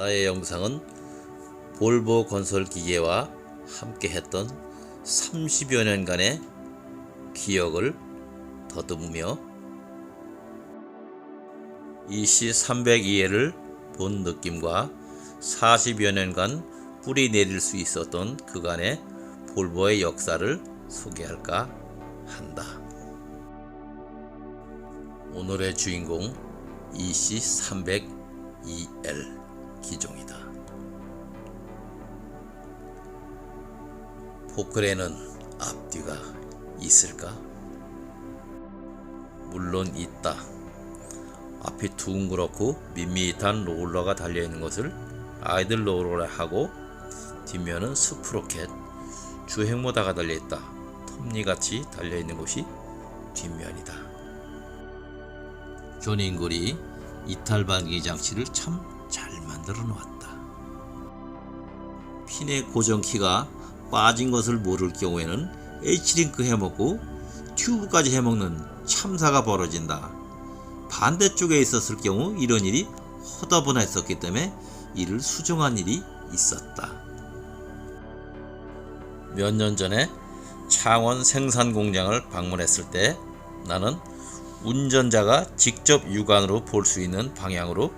나의 영상은 볼보 건설 기계와 함께 했던 30여 년간의 기억을 더듬으며 EC 302회를 본 느낌과 40여 년간 뿌리 내릴 수 있었던 그간의 볼보의 역사를 소개할까 한다. 오늘의 주인공 EC 302L 기종이다. 포클에는 앞뒤가 있을까? 물론 있다. 앞이 둥그렇고 밋밋한 롤러가 달려있는 것을 아이들 롤러라 하고 뒷면은 스프로켓, 주행모다가 달려있다. 톱니같이 달려있는 곳이 뒷면이다. 존인골이 이탈 반기 장치를 참잘 만들어 놓았다. 핀의 고정키가 빠진 것을 모를 경우에는 H링크 해먹고 튜브까지 해먹는 참사가 벌어진다. 반대쪽에 있었을 경우 이런 일이 허다보나 했었기 때문에 이를 수정한 일이 있었다. 몇 년 전에 창원 생산 공장을 방문했을 때 나는 운전자가 직접 육안으로 볼 수 있는 방향으로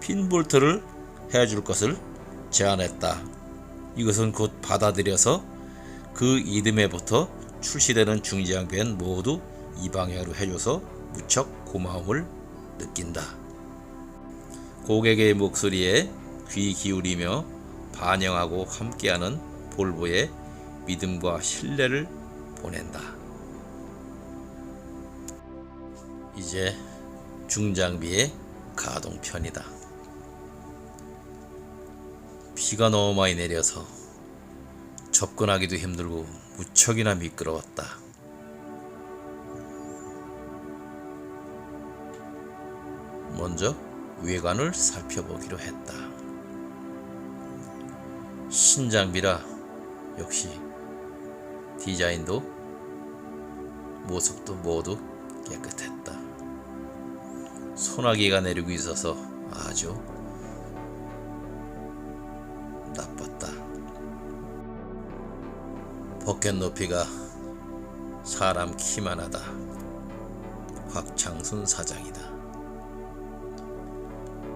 핀볼트를 해줄 것을 제안했다. 이것은 곧 받아들여서 그 이듬해부터 출시되는 중지장비엔 모두 이 방향으로 해줘서 무척 고마움을 느낀다. 고객의 목소리에 귀 기울이며 반영하고 함께하는 볼보의 믿음과 신뢰를 보낸다. 이제 중장비의 가동편이다. 비가 너무 많이 내려서 접근하기도 힘들고 무척이나 미끄러웠다. 먼저 외관을 살펴보기로 했다. 신장비라 역시 디자인도 모습도 모두 깨끗했다. 소나기가 내리고 있어서 아주 나빴다. 포켓 높이가 사람 키만 하다. 곽창순 사장이다.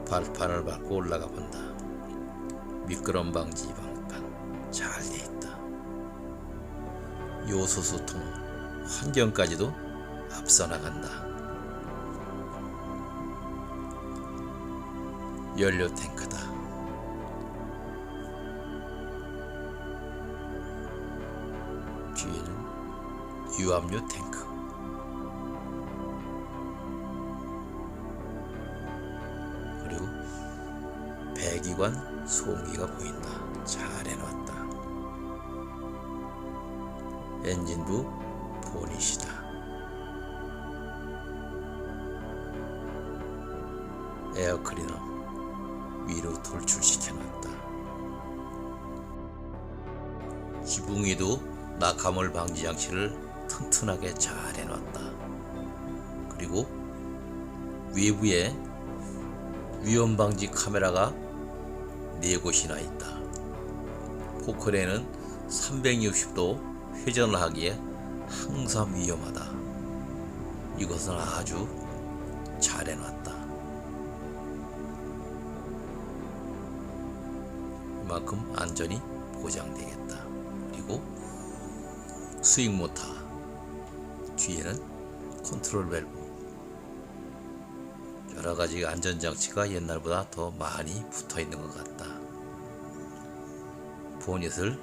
발판을 밟고 올라가 본다. 미끄럼 방지 방판 잘 돼 있다. 요소수통 환경까지도 앞서 나간다. 연료 탱크 유압류 탱크. 그리고 배기관 소음기가 보인다. 잘 해놨다. 엔진부 보닛이다. 에어클리너 위로 돌출시켜놨다. 지붕위도 낙하물 방지 장치를 튼튼하게 잘 해놨다. 그리고 외부에 위험 방지 카메라가 네 곳이나 있다. 포크레는 360도 회전을 하기에 항상 위험하다. 이것은 아주 잘 해놨다. 이만큼 안전이 보장되겠다. 그리고 스윙 모터 뒤에는 컨트롤 밸브 여러 가지 안전 장치가 옛날보다 더 많이 붙어 있는 것 같다. 보닛을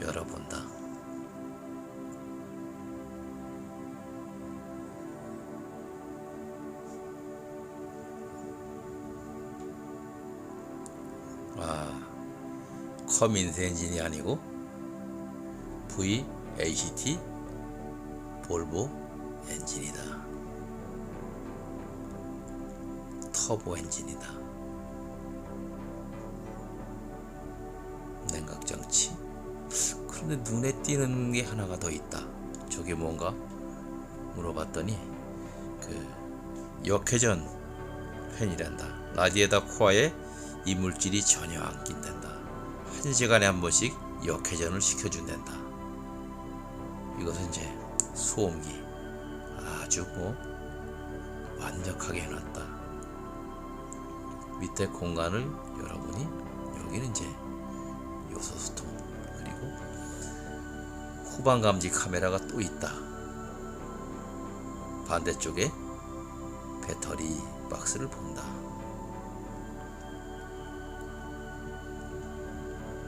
열어본다. 아, 엔진이 아니고 VACT 볼보 엔진이다. 터보 엔진이다. 냉각 장치. 그런데 눈에 띄는 게 하나가 더 있다. 저게 뭔가 물어봤더니 그 역회전 팬이란다. 라디에다 코어에 이물질이 전혀 안 낀댄다. 한 시간에 한 번씩 역회전을 시켜준댄다. 이것은 이제 소음기 아주 뭐 완벽하게 해놨다. 밑에 공간을 여러분이 여기는 이제 요소수통 그리고 후방 감지 카메라가 또 있다. 반대쪽에 배터리 박스를 본다.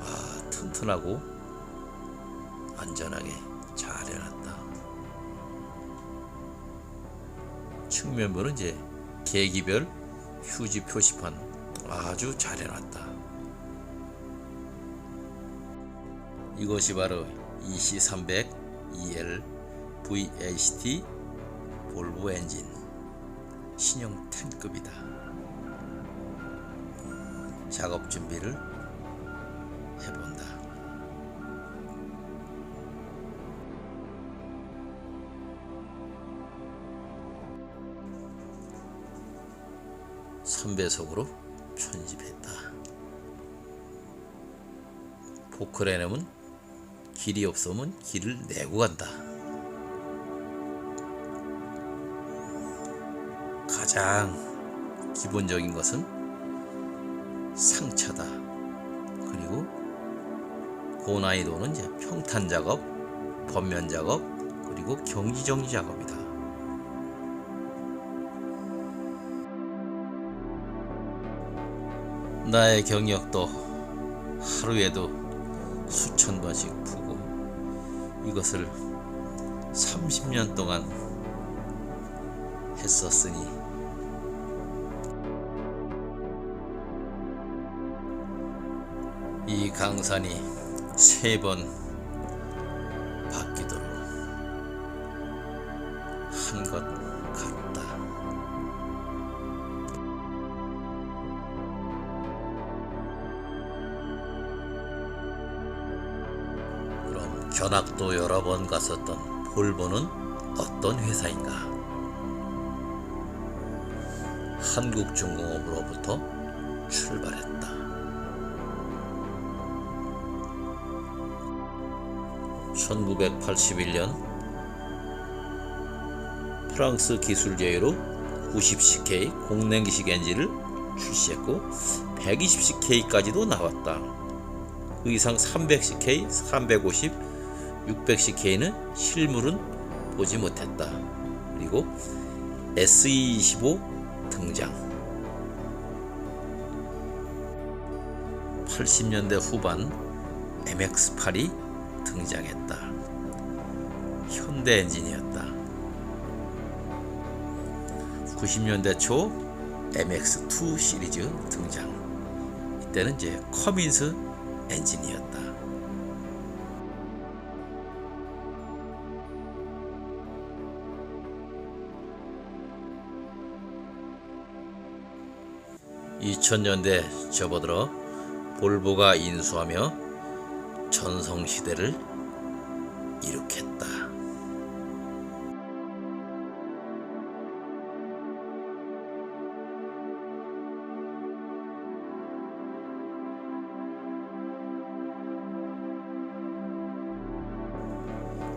아, 튼튼하고 안전하게 잘 해놨다. 측면부는 이제 계기별 휴지 표시판 아주 잘 해놨다. 이것이 바로 EC300 EL VHT 볼보 엔진 신형 10급이다. 작업 준비를 해본다. 삼배속으로 편집했다. 포크레넘은 길이 없으면 길을 내고 간다. 가장 기본적인 것은 상차다. 그리고 고난이도는 평탄 작업, 번면 작업, 그리고 경지 정지 작업 나의 경력도 하루에도 수천 번씩 푸고 이것을 30년 동안 했었으니 이 강산이 세 번 바뀌도록 한것 견학도 여러 번 갔었던 볼보는 어떤 회사인가? 한국중공업으로부터 출발했다. 1981년 프랑스 기술제휴로 90CK 공랭기식 엔진을 출시했고 120CK까지도 나왔다. 그 이상 300CK, 350, 600CK는 실물은 보지 못했다. 그리고 SE25 등장. 80년대 후반 MX8이 등장했다. 현대 엔진이었다. 90년대 초 MX2 시리즈 등장. 이때는 이제 커민스 엔진이었다. (2000년대) 접어들어 볼보가 인수하며 전성시대를 이룩했다.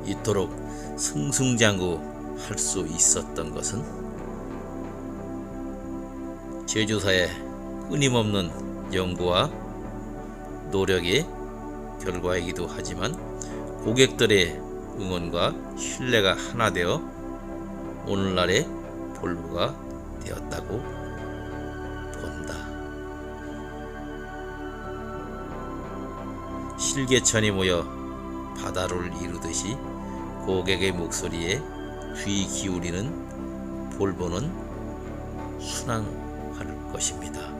이토록 승승장구 할 수 있었던 것은 제조사의 끊임없는 연구와 노력의 결과이기도 하지만 고객들의 응원과 신뢰가 하나 되어 오늘날의 볼보가 되었다고 본다. 실개천이 모여 바다를 이루듯이 고객의 목소리에 귀 기울이는 볼보는 순항할 것입니다.